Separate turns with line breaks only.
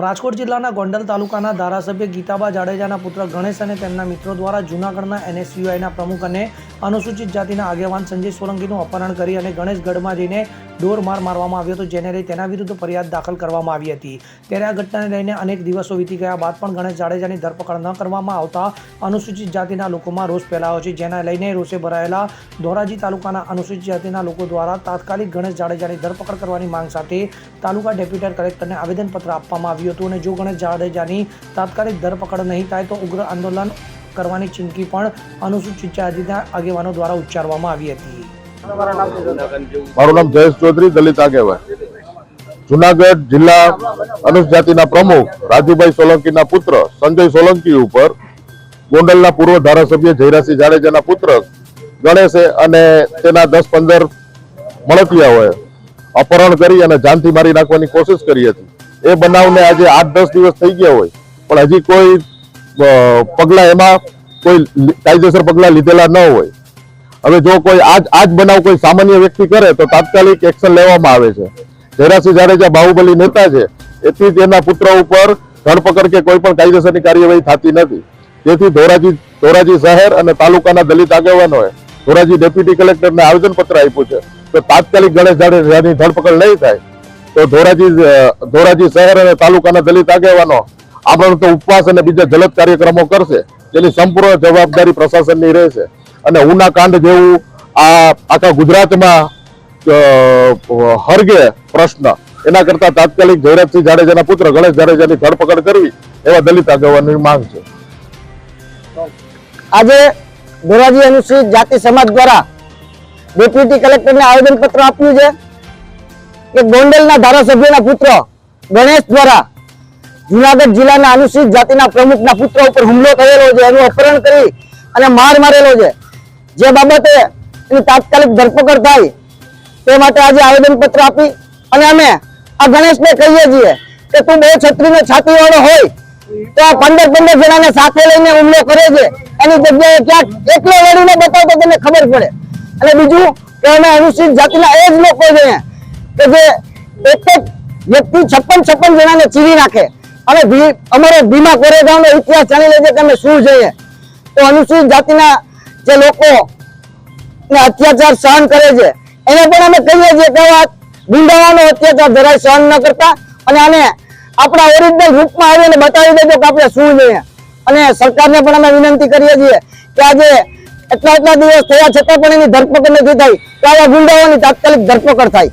રાજકોટ જિલ્લાના ગોંડલ તાલુકાના ધારાસભ્ય ગીતાબા જાડેજાના પુત્ર ગણેશ અને તેમના મિત્રો દ્વારા જૂનાગઢના એનએસયુઆઈના પ્રમુખ અને અનુસૂચિત જાતિના આગેવાન સંજય સોલંકીનું અપહરણ કરી અને ગણેશગઢમાં જઈને ઢોર માર મારવામાં આવ્યો હતો, જેને લઈ તેના વિરુદ્ધ ફરિયાદ દાખલ કરવામાં આવી હતી. ત્યારે આ ઘટનાને લઈને અનેક દિવસો વીતી ગયા બાદ પણ ગણેશ જાડેજાની ધરપકડ ન કરવામાં આવતા અનુસૂચિત જાતિના લોકોમાં રોષ ફેલાયો છે, જેના લઈને રોષે ભરાયેલા ધોરાજી તાલુકાના અનુસૂચિત જાતિના લોકો દ્વારા તાત્કાલિક ગણેશ જાડેજાની ધરપકડ કરવાની માંગ સાથે તાલુકા ડેપ્યુટી કલેક્ટરને આવેદનપત્ર આપવામાં આવ્યું હતું અને જો ગણેશ જાડેજાની તાત્કાલિક ધરપકડ નહીં થાય તો ઉગ્ર આંદોલન કરવાની ચીમકી પણ અનુસૂચિત જાતિના આગેવાનો દ્વારા ઉચ્ચારવામાં આવી હતી.
મારું નામ જયેશ ચૌધરી દલિત આગેવાન. જુનાગઢ જિલ્લા અનુસૂચિત જાતિના પ્રમુખ રાજુભાઈ સોલંકીના પુત્ર સંજય સોલંકી ઉપર ગોંડલના પૂર્વ ધારાસભ્ય જયરાસિંહ જાડેજાના પુત્ર ગણેશે અને તેના દસ પંદર મળતિયાઓએ અપહરણ કરી અને જાનથી મારી નાખવાની કોશિશ કરી હતી. એ બનાવને આજે આઠ દસ દિવસ થઈ ગયા હોય પણ હજી કોઈ પગલાં એમાં કોઈ કાયદેસર પગલાં લીધેલા ન હોય. હવે જો કોઈ આજ આજ બનાવ કોઈ સામાન્ય વ્યક્તિ કરે તો તાત્કાલિક એક્શન લેવામાં આવે છે. જયરાસિંહ જાડેજા બાહુબલી નેતા છે. એથી તેના પુત્ર ઉપર ધરપકડ કે કોઈ પણ કાયદેસરની કાર્યવાહી થતી નથી. તેથી ધોરાજી ધોરાજી શહેર અને તાલુકાના દલિત આગેવાનોએ ધોરાજી ડેપ્યુટી કલેક્ટરને આવેદનપત્ર આપ્યું છે. તો તાત્કાલિક ગણેશ જાડેજાની ધરપકડ નહીં થાય તો ધોરાજી ધોરાજી શહેર અને તાલુકાના દલિત આગેવાનો આપણે તો ઉપવાસ અને બીજા જલદ કાર્યક્રમો કરશે, જેની સંપૂર્ણ જવાબદારી પ્રશાસનની રહેશે. અને ઉના કાંડ જેવું આ આખા ગુજરાતમાં હરગે પ્રશ્ન. એના કરતા તાત્કાલિક જયરાજસિંહ જાડેજાના પુત્ર ગણેશ જાડેજાની ધરપકડ કરવી, એવા દલિત આગેવાનની માંગ છે.
આજે ધોરાજી અનુસૂચિત જાતિ સમાજ દ્વારા ડેપ્યુટી કલેક્ટરને આવેદનપત્ર આપ્યું છે. કે ગોંડલના ધારાસભ્યના પુત્ર ગણેશ દ્વારા જુનાગઢ જિલ્લાના અનુસૂચિત જાતિના પ્રમુખના પુત્ર ઉપર હુમલો થયેલો છે, એનું અપહરણ કરી અને માર મારેલો છે. જે બાબતે એની તાત્કાલિક ધરપકડ થાય તે માટે આજે આવેદનપત્ર આપી અને અમે આ ગણેશને કહીએ છીએ કે તું બે છત્રીનો છાતીવાળો હોય તો પંદર પંદર જણાને સાથે લઈને હુમલો કરે છે. એની જગ્યાએ ક્યાંક એકલો લડીને બતાવ તો તમને ખબર પડે. અને બીજું કે અમે અનુસૂચિત જાતિના એ જ લોકો છે કે જે એક એક વ્યક્તિ છપ્પન છપ્પન જણાને ચીરી નાખે. અને અમારો ભીમા કોરેગાંવનો ઇતિહાસ જાણી લેજે કે અમે શું જોઈએ. તો અનુસૂચિત જાતિના જે લોકો અત્યાચાર સહન કરે છે, એને પણ અમે કહીએ છીએ કે આ ગુંડાવાનો અત્યાચાર જરાય સહન ન કરતા અને આને આપણા ઓરિજિનલ રૂપમાં આવીને બતાવી દેજો કે આપણે શું જોઈએ. અને સરકારને પણ અમે વિનંતી કરીએ છીએ કે આજે એટલા એટલા દિવસ થયા છતાં પણ એની ધરપકડ નથી થઈ, તો આવા ગુંડાઓની તાત્કાલિક ધરપકડ થાય.